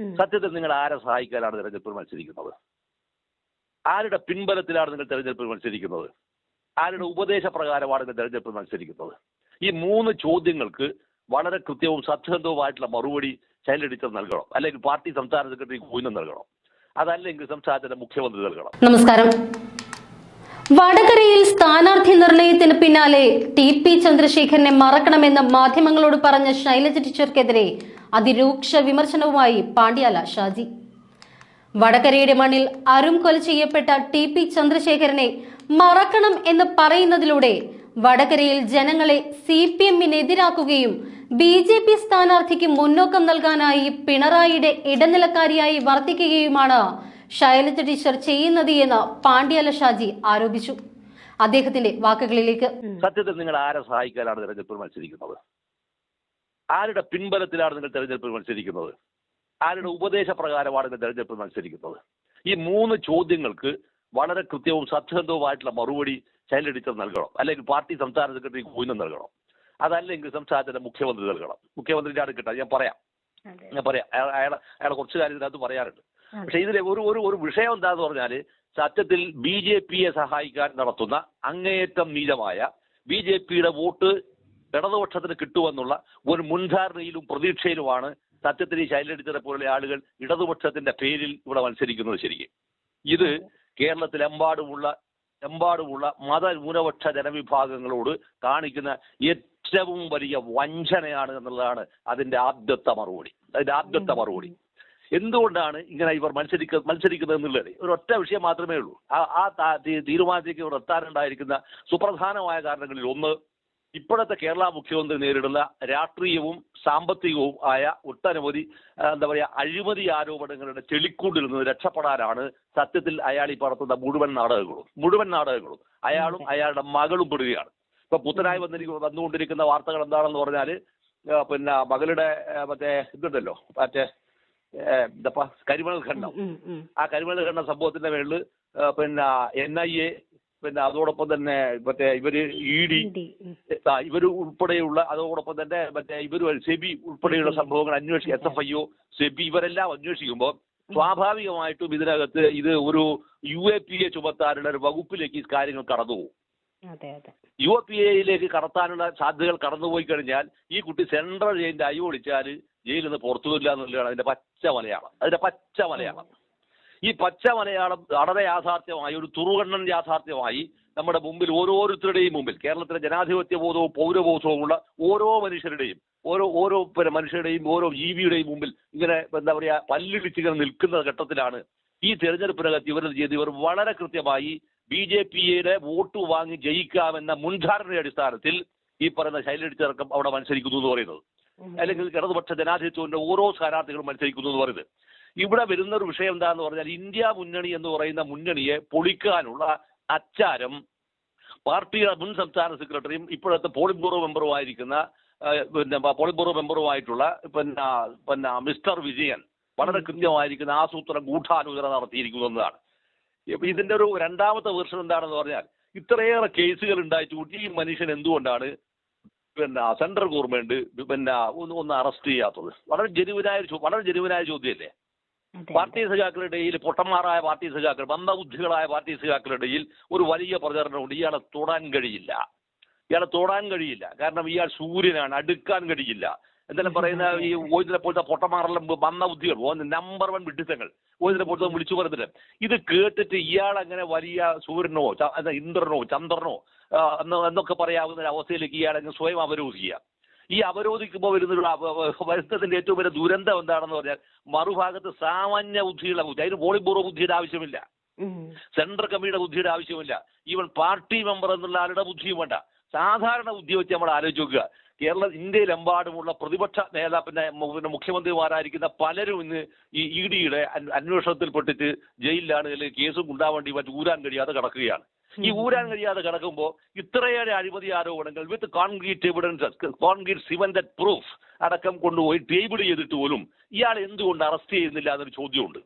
സത്യത്തിൽ നിങ്ങൾ ആരെ സഹായിക്കാനാണ് തെരഞ്ഞെടുപ്പിൽ മത്സരിക്കുന്നത്? ആരുടെ പിൻബലത്തിലാണ് നിങ്ങൾ തെരഞ്ഞെടുപ്പിൽ മത്സരിക്കുന്നത്? ആരുടെ ഉപദേശപ്രകാരമാണ് നിങ്ങൾ തെരഞ്ഞെടുപ്പിൽ മത്സരിക്കുന്നത്? ഈ മൂന്ന് ചോദ്യങ്ങൾക്ക് വളരെ കൃത്യവും സത്യസന്ധവുമായിട്ടുള്ള മറുപടി ശൈലജ ടീച്ചർ നൽകണം. അല്ലെങ്കിൽ പാർട്ടി സംസ്ഥാന സെക്രട്ടറി കുഞ്ഞു നൽകണം. അതല്ലെങ്കിൽ സംസ്ഥാനത്തിന്റെ മുഖ്യമന്ത്രി നൽകണം. നമസ്കാരം. വടകരയിൽ നിർണയത്തിന് പിന്നാലെ ടി പി ചന്ദ്രശേഖരനെ മറക്കണമെന്ന് മാധ്യമങ്ങളോട് പറഞ്ഞ ശൈലജ ടീച്ചർക്കെതിരെ അതിരൂക്ഷ വിമർശനവുമായി പാണ്ഡ്യാല ഷാജി. വടകരയുടെ മണ്ണിൽ അരും കൊല ചെയ്യപ്പെട്ട ടി പി ചന്ദ്രശേഖരനെ മറക്കണം എന്ന് പറയുന്നതിലൂടെ വടകരയിൽ ജനങ്ങളെ സി പി എമ്മിനെതിരാക്കുകയും ബി ജെ പി സ്ഥാനാർത്ഥിക്ക് മുന്നോക്കം നൽകാനായി പിണറായിയുടെ ഇടനിലക്കാരിയായി വർത്തിക്കുകയുമാണ് ശൈലജ ടീച്ചർ ചെയ്യുന്നത് എന്ന് പാണ്ഡ്യാല ഷാജി ആരോപിച്ചു. അദ്ദേഹത്തിന്റെ വാക്കുകളിലേക്ക്. സത്യത്തിൽ നിങ്ങൾ ആരെ സഹായിക്കാനാണ് തെരഞ്ഞെടുപ്പിൽ മത്സരിക്കുന്നത്? ആരുടെ പിൻബലത്തിലാണ് നിങ്ങൾ തെരഞ്ഞെടുപ്പിൽ മത്സരിക്കുന്നത്? ആരുടെ ഉപദേശപ്രകാരമാണ് നിങ്ങൾ തെരഞ്ഞെടുപ്പിൽ മത്സരിക്കുന്നത്? ഈ മൂന്ന് ചോദ്യങ്ങൾക്ക് വളരെ കൃത്യവും സത്യസന്ധവുമായിട്ടുള്ള മറുപടി ശൈലജ ടീച്ചർ നൽകണം. അല്ലെങ്കിൽ പാർട്ടി സംസ്ഥാന സെക്രട്ടറി കോയിനും നൽകണം. അതല്ലെങ്കിൽ സംസ്ഥാനത്തിന്റെ മുഖ്യമന്ത്രി നൽകണം. മുഖ്യമന്ത്രിയുടെ അടുത്ത് കിട്ടാം ഞാൻ പറയാം. ഞാൻ പറയാം. അയാൾ അയാളെ അയാളെ കുറച്ച് കാര്യം ഇതിനകത്ത് പറയാറുണ്ട്. പക്ഷെ ഇതിലെ ഒരു ഒരു ഒരു വിഷയം എന്താന്ന് പറഞ്ഞാൽ സത്യത്തിൽ ബി ജെ പിയെ സഹായിക്കാൻ നടത്തുന്ന അങ്ങേയറ്റം നീചമായ ബി ജെ പിയുടെ വോട്ട് ഇടതുപക്ഷത്തിന് കിട്ടുമെന്നുള്ള ഒരു മുൻധാരണയിലും പ്രതീക്ഷയിലുമാണ് സത്യത്തിൽ ഈ ശൈലടിച്ചതെ പോലുള്ള ആളുകൾ ഇടതുപക്ഷത്തിന്റെ പേരിൽ ഇവിടെ മത്സരിക്കുന്നത് ശരിക്കും. ഇത് കേരളത്തിലെമ്പാടുമുള്ള എമ്പാടുമുള്ള മതന്യൂനപക്ഷ ജനവിഭാഗങ്ങളോട് കാണിക്കുന്ന ഏറ്റവും വലിയ വഞ്ചനയാണ് എന്നുള്ളതാണ് അതിന്റെ ആദ്യത്തെ മറുപടി. അതിന്റെ ആദ്യത്തെ മറുപടി. എന്തുകൊണ്ടാണ് ഇങ്ങനെ ഇവർ മത്സരിക്ക മത്സരിക്കുന്നത് എന്നുള്ളത്? ഒരു ഒറ്റ വിഷയം മാത്രമേ ഉള്ളൂ. ആ തീരുമാനത്തിലേക്ക് ഇവർ എത്താനുണ്ടായിരിക്കുന്ന സുപ്രധാനമായ കാരണങ്ങളിൽ ഒന്ന് ഇപ്പോഴത്തെ കേരള മുഖ്യമന്ത്രി നേരിടുന്ന രാഷ്ട്രീയവും സാമ്പത്തികവും ആയ ഒട്ടനവധി എന്താ പറയുക അഴിമതി ആരോപണങ്ങളുടെ ചെളിക്കൂണ്ടിൽ നിന്ന് രക്ഷപ്പെടാനാണ് സത്യത്തിൽ അയാൾ ഈ പറത്തുന്ന മുഴുവൻ നാടകങ്ങളും മുഴുവൻ നാടകങ്ങളും. അയാളും അയാളുടെ മകളും പെടുകയാണ്. ഇപ്പൊ പുത്തനായി വന്നിരിക്കുന്ന വന്നുകൊണ്ടിരിക്കുന്ന വാർത്തകൾ എന്താണെന്ന് പറഞ്ഞാൽ പിന്നെ മകളുടെ മറ്റേ ഇതുണ്ടല്ലോ മറ്റേ കരിമണൽ ഖണ്ഡം. ആ കരിമണൽ ഖണ്ഡ സംഭവത്തിന്റെ മേളിൽ പിന്നെ എൻ ഐ എ പിന്നെ അതോടൊപ്പം തന്നെ മറ്റേ ഇവർ ഇ ഡി ഇവർ ഉൾപ്പെടെയുള്ള അതോടൊപ്പം തന്നെ മറ്റേ ഇവർ സെബി ഉൾപ്പെടെയുള്ള സംഭവങ്ങൾ അന്വേഷിക്കും S F I O SEBI ഇവരെല്ലാം അന്വേഷിക്കുമ്പോൾ സ്വാഭാവികമായിട്ടും ഇതിനകത്ത് ഇത് ഒരു യു എ പി എ ചുമത്താനുള്ള ഒരു വകുപ്പിലേക്ക് ഈ കാര്യങ്ങൾ കടന്നുപോകും. അതെ അതെ. യു എ പി എയിലേക്ക് കടത്താനുള്ള സാധ്യതകൾ കടന്നുപോയി കഴിഞ്ഞാൽ ഈ കുട്ടി സെൻട്രൽ ജയിലിന്റെ അയ്യോ ഒളിച്ചാൽ ജയിലിൽ നിന്ന് പുറത്തു വരില്ല എന്നുള്ളതാണ് അതിന്റെ പച്ച മലയാളം അതിന്റെ പച്ച മലയാളം. ഈ പച്ച മലയാളം വളരെ യാഥാർത്ഥ്യമായി ഒരു തുറുകണ്ണൻ യാഥാർത്ഥ്യമായി നമ്മുടെ മുമ്പിൽ ഓരോരുത്തരുടെയും മുമ്പിൽ കേരളത്തിലെ ജനാധിപത്യ ബോധവും പൗരബോധവും ഉള്ള ഓരോ മനുഷ്യരുടെയും ഓരോ ഓരോ മനുഷ്യരുടെയും ഓരോ ജീവിയുടെയും മുമ്പിൽ ഇങ്ങനെ എന്താ പറയാ പല്ലിടിച്ച് ഇങ്ങനെ നിൽക്കുന്ന ഘട്ടത്തിലാണ് ഈ തെരഞ്ഞെടുപ്പിനകത്ത് ഇവർ ചെയ്ത് ഇവർ വളരെ കൃത്യമായി ബി ജെ പിയുടെ വോട്ട് വാങ്ങി ജയിക്കാമെന്ന മുൻധാരണയുടെ അടിസ്ഥാനത്തിൽ ഈ പറയുന്ന ശൈലടിച്ചിറക്കം അവിടെ മത്സരിക്കുന്നു എന്ന് പറയുന്നത്. അല്ലെങ്കിൽ ഇടതുപക്ഷ ജനാധിപത്യത്തിന്റെ ഓരോ സ്ഥാനാർത്ഥികളും മത്സരിക്കുന്നു എന്ന് പറയുന്നത്. ഇവിടെ വരുന്ന ഒരു വിഷയം എന്താന്ന് പറഞ്ഞാൽ ഇന്ത്യ മുന്നണി എന്ന് പറയുന്ന മുന്നണിയെ പൊളിക്കാനുള്ള അച്ചാരം പാർട്ടിയുടെ മുൻ സംസ്ഥാന സെക്രട്ടറിയും ഇപ്പോഴത്തെ പോളിറ്റ് ബ്യൂറോ മെമ്പറുമായിരിക്കുന്ന പിന്നെ പോളിറ്റ് ബ്യൂറോ മെമ്പറുമായിട്ടുള്ള പിന്നെ പിന്നെ മിസ്റ്റർ വിജയൻ വളരെ കൃത്യമായിരിക്കുന്ന ആസൂത്രണം ഗൂഢാലോചന നടത്തിയിരിക്കുന്നു എന്നതാണ്. ഇതിന്റെ ഒരു രണ്ടാമത്തെ വേർഷൻ എന്താണെന്ന് പറഞ്ഞാൽ ഇത്രയേറെ കേസുകൾ ഉണ്ടായിട്ട് ഈ മനുഷ്യൻ എന്തുകൊണ്ടാണ് പിന്നെ സെൻട്രൽ ഗവൺമെന്റ് പിന്നെ ഒന്ന് ഒന്ന് അറസ്റ്റ് ചെയ്യാത്തത്. വളരെ ജനുവനായ വളരെ ജനുവനായ ചോദ്യമല്ലേ? പാർട്ടി സഖാക്കളുടെ ഇടയിൽ പൊട്ടന്മാരായ പാർട്ടി സഖാക്കൾ മന്ദബുദ്ധികളായ പാർട്ടി സഖാക്കളുടെ ഇടയിൽ ഒരു വലിയ പ്രചരണമുണ്ട്. ഇയാളെ തൊടാൻ കഴിയില്ല. ഇയാളെ തൊടാൻ കഴിയില്ല. കാരണം ഇയാൾ സൂര്യനാണ് അടുക്കാൻ കഴിയില്ല. എന്തെല്ലാം പറയുന്ന ഈ ഓതിനെ പോലത്തെ പൊട്ടമാറെല്ലാം വന്ന ബുദ്ധികൾ നമ്പർ വൺ വിഡിത്തങ്ങൾ ഓതിനെ പോലത്തെ വിളിച്ചു പറഞ്ഞിട്ട് ഇത് കേട്ടിട്ട് ഇയാൾ അങ്ങനെ വലിയ സൂര്യനോ ഇന്ദ്രനോ ചന്ദ്രനോ എന്നൊക്കെ പറയാവുന്ന ഒരു അവസ്ഥയിലേക്ക് ഇയാൾ അങ്ങ് സ്വയം അവരോധിക്കുക. ഈ അവരോധിക്കുമ്പോൾ വരുന്ന വരുന്നതിന്റെ ഏറ്റവും വലിയ ദുരന്തം എന്താണെന്ന് പറഞ്ഞാൽ മറുഭാഗത്ത് സാമാന്യ ബുദ്ധിയുള്ള ബുദ്ധി അതിന് പോളിബൂറോ ബുദ്ധിയുടെ ആവശ്യമില്ല. സെൻട്രൽ കമ്മിറ്റിയുടെ ബുദ്ധിയുടെ ആവശ്യമില്ല. ഈവൻ പാർട്ടി മെമ്പർ എന്നുള്ള ആളുടെ ബുദ്ധിയും വേണ്ട. സാധാരണ ബുദ്ധി വെച്ച് നമ്മൾ ആലോചിച്ച് നോക്കുക. കേരള ഇന്ത്യയിലെമ്പാടുമുള്ള പ്രതിപക്ഷ നേതാ പിന്നെ മുഖ്യമന്ത്രിമാരായിരിക്കുന്ന പലരും ഇന്ന് ഈ ഇ ഡിയുടെ അന്വേഷണത്തിൽപ്പെട്ടിട്ട് ജയിലിലാണ് അല്ലെങ്കിൽ കേസും ഉണ്ടാവാൻ വേണ്ടി മറ്റു ഊരാൻ കഴിയാതെ കിടക്കുകയാണ്. ഈ ഊരാൻ കഴിയാതെ കിടക്കുമ്പോൾ ഇത്രയേറെ അഴിമതി ആരോപണങ്ങൾ with concrete evidence concrete cemented proof അടക്കം കൊണ്ടുപോയി ടേബിൾ ചെയ്തിട്ട് പോലും ഇയാൾ എന്തുകൊണ്ട് അറസ്റ്റ് ചെയ്യുന്നില്ല എന്നൊരു ചോദ്യമുണ്ട്.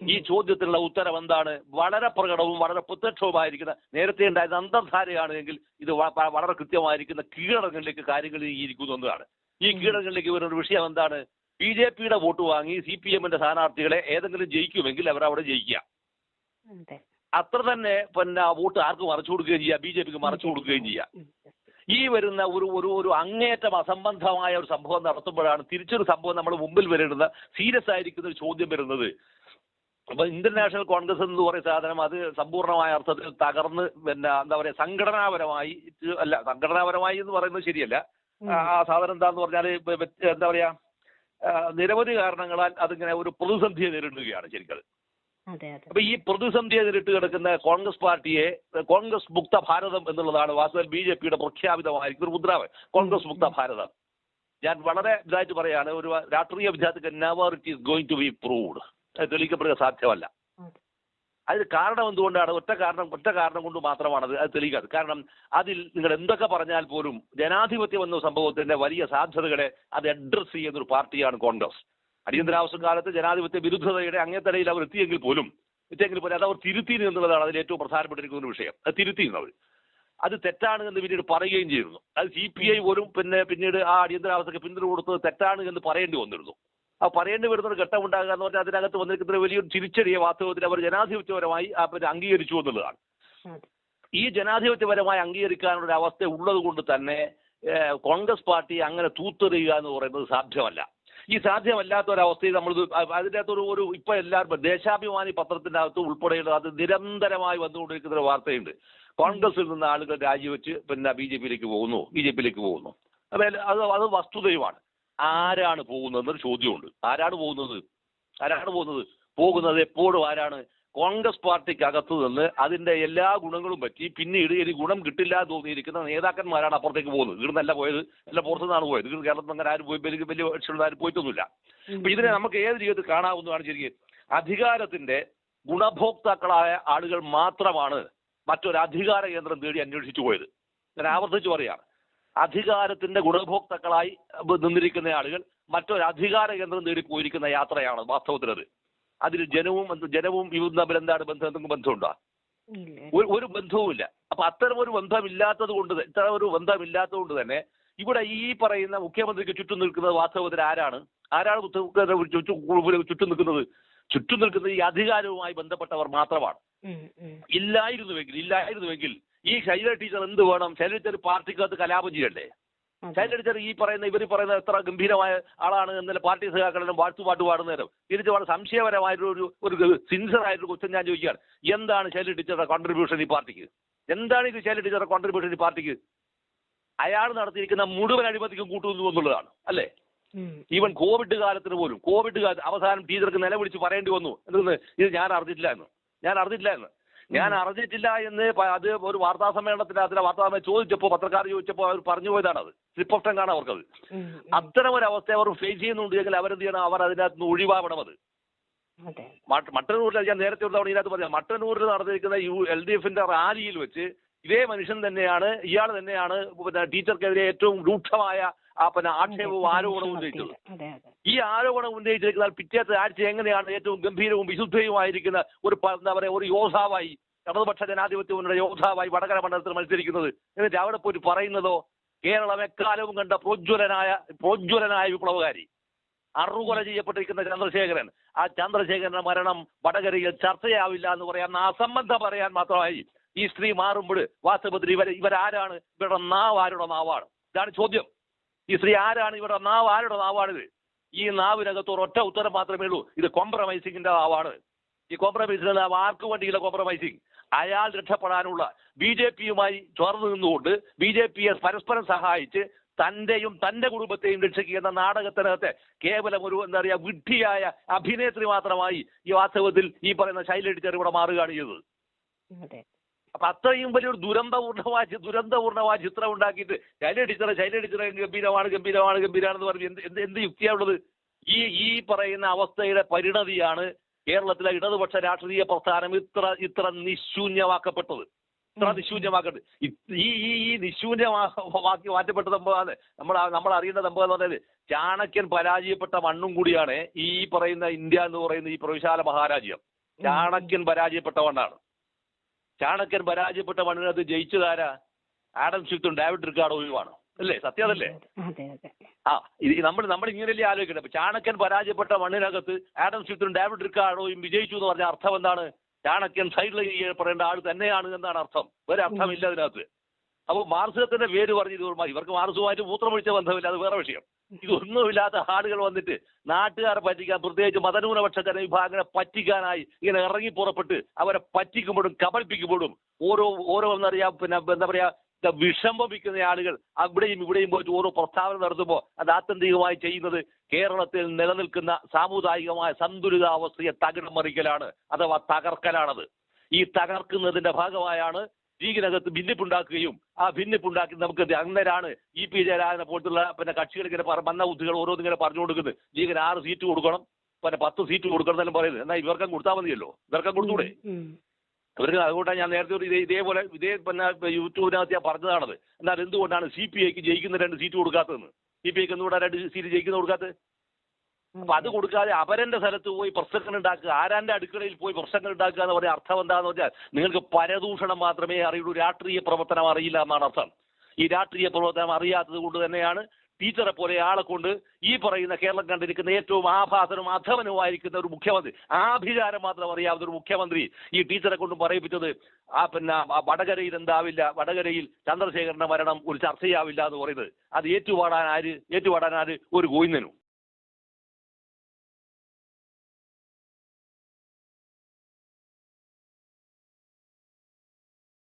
ഈ ചോദ്യത്തിനുള്ള ഉത്തരം എന്താണ്? വളരെ പ്രകടവും വളരെ പ്രത്യക്ഷവുമായിരിക്കുന്ന നേരത്തെ ഉണ്ടായത് അന്തർധാരയാണ് എങ്കിൽ ഇത് വളരെ കൃത്യമായിരിക്കുന്ന കീഴടങ്ങളിലേക്ക് കാര്യങ്ങൾ ഇരിക്കുന്നു എന്നതാണ്. ഈ കീഴടങ്ങളിലേക്ക് വരുന്ന ഒരു വിഷയം എന്താണ്? ബി ജെ പിയുടെ വോട്ട് വാങ്ങി സി പി എമ്മിന്റെ സ്ഥാനാർത്ഥികളെ ഏതെങ്കിലും ജയിക്കുമെങ്കിൽ അവർ അവിടെ ജയിക്കുക അത്ര തന്നെ പിന്നെ ആ വോട്ട് ആർക്ക് മറച്ചു കൊടുക്കുകയും ചെയ്യാം ബി ജെ പിക്ക് മറച്ചു കൊടുക്കുകയും ചെയ്യാം. ഈ വരുന്ന ഒരു ഒരു ഒരു അങ്ങേറ്റം അസംബന്ധമായ ഒരു സംഭവം നടത്തുമ്പോഴാണ് തിരിച്ചൊരു സംഭവം നമ്മൾ മുമ്പിൽ വരേണ്ടുന്ന സീരിയസ് ആയിരിക്കുന്ന ഒരു ചോദ്യം വരുന്നത്. അപ്പൊ ഇന്ത്യൻ നാഷണൽ കോൺഗ്രസ് എന്ന് പറയുന്ന സാധനം അത് സമ്പൂർണമായ അർത്ഥത്തിൽ തകർന്ന് പിന്നെ എന്താ പറയാ സംഘടനാപരമായി അല്ല സംഘടനാപരമായി എന്ന് പറയുന്നത് ശരിയല്ല. ആ സാധനം എന്താന്ന് പറഞ്ഞാൽ എന്താ പറയാ നിരവധി കാരണങ്ങളാൽ അതിങ്ങനെ ഒരു പ്രതിസന്ധിയെ നേരിടുകയാണ് ശരിക്കും അതെ അതെ. അപ്പൊ ഈ പ്രതിസന്ധിയെ നേരിട്ട് കിടക്കുന്ന കോൺഗ്രസ് പാർട്ടിയെ കോൺഗ്രസ് മുക്ത ഭാരതം എന്നുള്ളതാണ് വാസ്തവത്തിൽ ബി ജെ പിയുടെ പ്രഖ്യാപിതമായിരിക്കും ഒരു മുദ്രാവ് കോൺഗ്രസ് മുക്ത ഭാരതം. ഞാൻ വളരെ ഇതായിട്ട് പറയാണ് ഒരു രാഷ്ട്രീയ വിദ്യാർത്ഥിക്ക് never it is going to be proved തെളിയിക്കപ്പെടുക സാധ്യമല്ല. അതെ. അതിന് കാരണം എന്തുകൊണ്ടാണ്? ഒറ്റ കാരണം ഒറ്റ കാരണം കൊണ്ട് മാത്രമാണ് അത് അത് തെളിയിക്കാത്തത്. കാരണം അതിൽ നിങ്ങൾ എന്തൊക്കെ പറഞ്ഞാൽ പോലും ജനാധിപത്യം എന്ന സംഭവത്തിന്റെ വലിയ സാധ്യതകളെ അത് അഡ്രസ് ചെയ്യുന്ന ഒരു പാർട്ടിയാണ് കോൺഗ്രസ്. അടിയന്തരാവസ്ഥ കാലത്ത് ജനാധിപത്യ വിരുദ്ധതയുടെ അങ്ങേത്തലയിൽ അവർ എത്തിയെങ്കിൽ പോലും എത്തിയെങ്കിൽ പോലും അത് അവർ തിരുത്തി എന്നുള്ളതാണ് അതിൽ ഏറ്റവും പ്രധാനപ്പെട്ടിരിക്കുന്ന ഒരു വിഷയം. അത് തിരുത്തിയുന്നത് അത് തെറ്റാണ് എന്ന് പിന്നീട് പറയുകയും ചെയ്തിരുന്നു. അത് സി പി ഐ പോലും പിന്നെ പിന്നീട് ആ അടിയന്തരാവസ്ഥയ്ക്ക് പിന്തുണ കൊടുത്തത് തെറ്റാണ് എന്ന് പറയേണ്ടി വന്നിരുന്നു. പറയേണ്ടി വരുന്ന ഒരു ഘട്ടം ഉണ്ടാകുക എന്ന് പറഞ്ഞാൽ അതിനകത്ത് വന്നിരിക്കുന്ന വലിയൊരു തിരിച്ചടിയെ വാസ്തവത്തിൽ അവർ ജനാധിപത്യപരമായി അംഗീകരിച്ചു എന്നുള്ളതാണ്. ഈ ജനാധിപത്യപരമായി അംഗീകരിക്കാനുള്ള ഒരു അവസ്ഥ ഉള്ളത് കൊണ്ട് തന്നെ കോൺഗ്രസ് പാർട്ടി അങ്ങനെ തൂത്തെറിയുക എന്ന് പറയുന്നത് സാധ്യമല്ല. ഈ സാധ്യമല്ലാത്ത ഒരവസ്ഥയിൽ നമ്മൾ അതിന്റെ അകത്തൊരു ഒരു ഇപ്പൊ എല്ലാവരും ദേശാഭിമാനി പത്രത്തിന്റെ അകത്ത് ഉൾപ്പെടെയുള്ള അത് നിരന്തരമായി വന്നുകൊണ്ടിരിക്കുന്ന ഒരു വാർത്തയുണ്ട്. കോൺഗ്രസിൽ നിന്ന് ആളുകൾ രാജിവെച്ച് പിന്നെ ബി ജെ പിയിലേക്ക് പോകുന്നു ബി ജെ പിയിലേക്ക് പോകുന്നു. അത് അത് വസ്തുതയുമാണ്. ആരാണ് പോകുന്നത് എന്നൊരു ചോദ്യമുണ്ട്. ആരാണ് പോകുന്നത്? ആരാണ് പോകുന്നത്? പോകുന്നത് എപ്പോഴും ആരാണ്? കോൺഗ്രസ് പാർട്ടിക്ക് അകത്ത് നിന്ന് അതിന്റെ എല്ലാ ഗുണങ്ങളും പറ്റി പിന്നീട് ഇനി ഗുണം കിട്ടില്ല എന്ന് തോന്നിയിരിക്കുന്ന നേതാക്കന്മാരാണ് അപ്പുറത്തേക്ക് പോകുന്നത്. ഇവിടുന്നല്ല പോയത് അല്ല പുറത്തു നിന്നാണ് പോയത്. ഇവിടെ കേരളത്തിൽ അങ്ങനെ ആരും പോയി വലിയ വലിയ ലക്ഷ്യമുള്ള ആരും പോയിട്ടൊന്നുമില്ല. അപ്പൊ ഇതിനെ നമുക്ക് ഏത് രീതിയിൽ കാണാവുന്നതാണ് ശരിക്കും? അധികാരത്തിന്റെ ഗുണഭോക്താക്കളായ ആളുകൾ മാത്രമാണ് മറ്റൊരു അധികാര കേന്ദ്രം തേടി അന്വേഷിച്ചു പോയത്. ഞാൻ ആവർത്തിച്ചു പറയാം. അധികാരത്തിന്റെ ഗുണഭോക്താക്കളായി നിന്നിരിക്കുന്ന ആളുകൾ മറ്റൊരു അധികാര കേന്ദ്രം നേടി പോയിരിക്കുന്ന യാത്രയാണ് വാസ്തവത്തിലത് അതിൽ ജനവും ജനവും ഇവരും തമ്മിൽ എന്താണ് ബന്ധം? എന്തെങ്കിലും ബന്ധമുണ്ടോ? ഒരു ബന്ധവുമില്ല. അപ്പൊ അത്തരം ഒരു ബന്ധമില്ലാത്തത് കൊണ്ട് ഇത്തരം ഒരു ബന്ധമില്ലാത്തത് കൊണ്ട് തന്നെ ഇവിടെ ഈ പറയുന്ന മുഖ്യമന്ത്രിക്ക് ചുറ്റും നിൽക്കുന്നത് വാസ്തവത്തിൽ ആരാണ്? ആരാണ് ചുറ്റും നിൽക്കുന്നത്? ചുറ്റും നിൽക്കുന്നത് ഈ അധികാരവുമായി ബന്ധപ്പെട്ടവർ മാത്രമാണ്. ഇല്ലായിരുന്നുവെങ്കിൽ ഇല്ലായിരുന്നുവെങ്കിൽ ഈ ശൈല ടീച്ചർ എന്ത് വേണം? ശൈല ടീച്ചർ പാർട്ടിക്കകത്ത് കലാപം ചെയ്യണ്ടേ? ശൈല ടീച്ചർ ഈ പറയുന്ന ഇവർ പറയുന്ന എത്ര ഗംഭീരമായ ആളാണ് എന്നല്ല പാർട്ടി സഹാക്കളും വാഴ്ത്തു പാട്ട് പാടുന്നേരം. തിരിച്ച് വളരെ സംശയപരമായിട്ടൊരു ഒരു സിൻസർ ആയിട്ടൊരു ക്വസ്റ്റ്യൻ ഞാൻ ചോദിക്കുകയാണ്. എന്താണ് ശൈല ടീച്ചറുടെ കോൺട്രിബ്യൂഷൻ ഈ പാർട്ടിക്ക്? എന്താണ് ഇത് ശൈല ടീച്ചറുടെ കോൺട്രിബ്യൂഷൻ ഈ പാർട്ടിക്ക്? അയാൾ നടത്തിയിരിക്കുന്ന മുഴുവൻ അഴിമതിക്കും കൂട്ടുന്നു എന്നുള്ളതാണ് അല്ലേ? ഈവൻ കോവിഡ് കാലത്തിന് പോലും കോവിഡ് കാലത്ത് അവസാനം ടീച്ചർക്ക് നിലവിളിച്ച് പറയേണ്ടി വന്നു. എന്തെന്ന്? ഇത് ഞാൻ അറിഞ്ഞിട്ടില്ല എന്ന്. ഞാൻ അറിഞ്ഞിട്ടില്ല എന്ന്. ഞാൻ അറിഞ്ഞിട്ടില്ല എന്ന് അത് ഒരു വാർത്താ സമ്മേളനത്തിൽ അതിലെ വാർത്താ സമ്മേളനം ചോദിച്ചപ്പോൾ പത്രക്കാർ ചോദിച്ചപ്പോൾ അവർ പറഞ്ഞു പോയതാണ് അത് സ്ലിപ്പ് ഓഫ് ടങ്ങാണ് അവർക്കത്. അത്തരം ഒരു അവസ്ഥ അവർ ഫേസ് ചെയ്യുന്നുണ്ടെങ്കിൽ അവരെന്ത് ചെയ്യണം? അവർ അതിനകത്ത് നിന്ന് ഒഴിവാവണം അത്. അതെ. മട്ട- മട്ടന്നൂരിൽ ഞാൻ നേരത്തെ ഒരു തവണ ഇതിനകത്ത് പറയാം മട്ടന്നൂരിൽ നടന്നിരിക്കുന്ന യു എൽ ഡി എഫിന്റെ റാലിയിൽ വെച്ച് ഇതേ മനുഷ്യൻ തന്നെയാണ് ഇയാൾ തന്നെയാണ് പിന്നെ ടീച്ചർക്കെതിരെ ഏറ്റവും രൂക്ഷമായ ആ പിന്നെ ആക്ഷേപവും ആരോപണവും ഉന്നയിച്ചത്. ഈ ആരോപണം ഉന്നയിച്ചിരിക്കുന്ന പിറ്റേത്തെ ആഴ്ച എങ്ങനെയാണ് ഏറ്റവും ഗംഭീരവും വിശുദ്ധയുമായിരിക്കുന്ന ഒരു എന്താ പറയുക ഒരു യോദ്ധാവായി ഇടതുപക്ഷ ജനാധിപത്യ യോദ്ധാവായി വടകര മണ്ഡലത്തിൽ മത്സരിക്കുന്നത് എന്നിട്ട് അവിടെ പോയി പറയുന്നതോ കേരളം എക്കാലവും കണ്ട പ്രോജ്വലനായ പ്രോജ്വലനായ വിപ്ലവകാരി. അറുകൊല ചെയ്യപ്പെട്ടിരിക്കുന്ന ചന്ദ്രശേഖരൻ. ആ ചന്ദ്രശേഖരന്റെ മരണം വടകരയിൽ ചർച്ചയാവില്ല എന്ന് പറയാൻ അസംബന്ധം പറയാൻ മാത്രമായി ഈ സ്ത്രീ മാറുമ്പോൾ വാസ്തവത്തിൽ ഇവർ ഇവരാരാണ്? ഇവരുടെ നാവ് ആരുടെ നാവാണ്. ഇതാണ് ചോദ്യം. ഈ സ്ത്രീ ആരാണ്? ഇവരുടെ നാവ് ആരുടെ നാവാണിത് ഈ നാവിനകത്ത് ഒറ്റ ഉത്തരം മാത്രമേ ഉള്ളൂ. ഇത് കോംപ്രമൈസിങ്ങിന്റെ നാവാണ്. ഈ കോംപ്രമൈസിന്റെ നാവ് ആർക്ക് വേണ്ടിയില്ല കോംപ്രമൈസിങ് അയാൾ രക്ഷപ്പെടാനുള്ള ബി ജെ പിയുമായി ചേർന്ന് നിന്നുകൊണ്ട് ബി ജെ പിയെ പരസ്പരം സഹായിച്ച് തന്റെയും തന്റെ കുടുംബത്തെയും രക്ഷിക്കുന്ന നാടകത്തിനകത്ത് കേവലം ഒരു എന്താ പറയുക വിഡ്ഢിയായ അഭിനേത്രി മാത്രമായി ഈ വാസ്തവത്തിൽ ഈ പറയുന്ന ശൈല ഇവിടെ മാറുകയാണ് ചെയ്തത് അപ്പൊ അത്രയും വലിയൊരു ദുരന്തപൂർണമായ ദുരന്തപൂർണമായ ചിത്രം ഉണ്ടാക്കിയിട്ട് ശൈല ടീച്ചറെ ശൈല ടീച്ചറെ ഗംഭീരമാണ് ഗംഭീരമാണ് ഗംഭീരമാണെന്ന് പറഞ്ഞ് എന്ത് എന്ത് എന്ത് യുക്തിയാണുള്ളത്? ഈ ഈ പറയുന്ന അവസ്ഥയുടെ പരിണതിയാണ് കേരളത്തിലെ ഇടതുപക്ഷ രാഷ്ട്രീയ പ്രസ്ഥാനം ഇത്ര ഇത്ര നിശൂന്യമാക്കപ്പെട്ടത്. ഇത്ര നിശൂന്യമാക്കട്ട് ഈ ഈ ഈ നിശൂന്യമാക്കി മാറ്റപ്പെട്ട സംഭവമാണ് നമ്മൾ നമ്മൾ അറിയേണ്ട സംഭവം എന്ന് പറഞ്ഞാൽ ചാണക്യൻ പരാജയപ്പെട്ട മണ്ണും കൂടിയാണ് ഈ പറയുന്ന ഇന്ത്യ എന്ന് പറയുന്ന ഈ പ്രവിശാല മഹാരാജ്യം. ചാണക്യൻ പരാജയപ്പെട്ട മണ്ണാണ്. ചാണക്യൻ പരാജയപ്പെട്ട മണ്ണിനകത്ത് ജയിച്ചതാരാ ആഡം സ്മിത്തും ഡാവിഡ് റിക്കാർഡോയുമാണ് അല്ലേ? സത്യം അതല്ലേ? അതെ അതെ ആ ഇത് നമ്മൾ നമ്മൾ ഇങ്ങനെയല്ലേ ആലോചിക്കണം ഇപ്പൊ ചാണക്യൻ പരാജയപ്പെട്ട മണ്ണിനകത്ത് ആഡം സ്മിത്തും ഡാവിഡ് റിക്കാർഡോയും വിജയിച്ചു എന്ന് പറഞ്ഞ അർത്ഥം എന്താണ്? ചാണക്യൻ സൈഡിൽ പറയേണ്ട ആൾ തന്നെയാണ് എന്നാണ് അർത്ഥം. വേറെ അർത്ഥമില്ല അതിനകത്ത്. അപ്പോൾ മാർസിസത്തിന്റെ പേര് പറഞ്ഞ് ഇത് ഇവർക്ക് മാർസുമായിട്ട് മൂത്രമൊഴിച്ച ബന്ധമില്ല അത് വേറെ വിഷയം. ഇതൊന്നുമില്ലാത്ത ആളുകൾ വന്നിട്ട് നാട്ടുകാരെ പറ്റിക്കാൻ പ്രത്യേകിച്ച് മതന്യൂനപക്ഷ ജനവിഭാഗങ്ങളെ പറ്റിക്കാനായി ഇങ്ങനെ ഇറങ്ങി പുറപ്പെട്ട് അവരെ പറ്റിക്കുമ്പോഴും കബളിപ്പിക്കുമ്പോഴും ഓരോ ഓരോ എന്നറിയാം പിന്നെ എന്താ പറയാ വിഷമിക്കുന്ന ആളുകൾ അവിടെയും ഇവിടെയും പോയിട്ട് ഓരോ പ്രസ്താവന നടത്തുമ്പോൾ അത് ആത്യന്തികമായി ചെയ്യുന്നത് കേരളത്തിൽ നിലനിൽക്കുന്ന സാമുദായികമായ സന്തുലിതാവസ്ഥയെ തകിടം മറിക്കലാണ് അഥവാ തകർക്കലാണത്. ഈ തകർക്കുന്നതിന്റെ ഭാഗമായാണ് ലീഗിനകത്ത് ഭിന്നിപ്പുണ്ടാക്കുകയും ആ ഭിന്നിപ്പുണ്ടാക്കി നമുക്ക് അങ്ങനെയാണ് ഇ പി ജയരാജനെ പോലത്തുള്ള പിന്നെ കക്ഷികൾ ഇങ്ങനെ വന്ന ബുദ്ധികൾ ഓരോന്നിങ്ങനെ പറഞ്ഞു കൊടുക്കുന്നത് ലീഗിന് ആറ് സീറ്റ് കൊടുക്കണം. പിന്നെ പത്ത് സീറ്റ് കൊടുക്കണം എന്നെല്ലാം പറയുന്നത് എന്നാൽ ഇവർക്കും കൊടുത്താൽ മതിയല്ലോ. ഇവർക്കും കൊടുത്തൂടെ. ഇവർക്ക് അതുകൊണ്ടാണ് ഞാൻ നേരത്തെ ഒരു ഇതേ ഇതേപോലെ ഇതേ പിന്നെ യൂട്യൂബിനകത്ത് ഞാൻ പറഞ്ഞതാണത്. എന്നാൽ എന്തുകൊണ്ടാണ് സി പി ഐക്ക് ജയിക്കുന്ന രണ്ട് സീറ്റ് കൊടുക്കാത്തതെന്ന്? സി പി ഐക്ക് എന്തുകൊണ്ടാണ് രണ്ട് സീറ്റ് ജയിക്കുന്ന കൊടുക്കാത്തത്? അപ്പൊ അത് കൊടുക്കാതെ അവരന്റെ സ്ഥലത്ത് പോയി പ്രശ്നങ്ങൾ ഉണ്ടാക്കുക ആരാന്റെ അടുക്കളയിൽ പോയി പ്രശ്നങ്ങൾ ഉണ്ടാക്കുക എന്ന് പറഞ്ഞ അർത്ഥം എന്താന്ന് പറഞ്ഞാൽ നിങ്ങൾക്ക് പരദൂഷണം മാത്രമേ അറിയുള്ളൂ രാഷ്ട്രീയ പ്രവർത്തനം അറിയില്ല എന്നാണ് അർത്ഥം. ഈ രാഷ്ട്രീയ പ്രവർത്തനം അറിയാത്തത് കൊണ്ട് തന്നെയാണ് ടീച്ചറെ പോലെ ആളെ കൊണ്ട് ഈ പറയുന്ന കേരളം കണ്ടിരിക്കുന്ന ഏറ്റവും ആഭാസനും അധവനുമായിരിക്കുന്ന ഒരു മുഖ്യമന്ത്രി ആഭിചാരം മാത്രം അറിയാവുന്ന ഒരു മുഖ്യമന്ത്രി ഈ ടീച്ചറെ കൊണ്ട് പറയിപ്പിച്ചത് ആ പിന്നെ വടകരയിൽ എന്താവില്ല വടകരയിൽ ചന്ദ്രശേഖരന്റെ മരണം ഒരു ചർച്ചയാവില്ല എന്ന് പറയുന്നത്. അത് ഏറ്റുപാടാൻ ആര് ഏറ്റുപാടാൻ ആര്? ഒരു ഗോവിന്ദനും.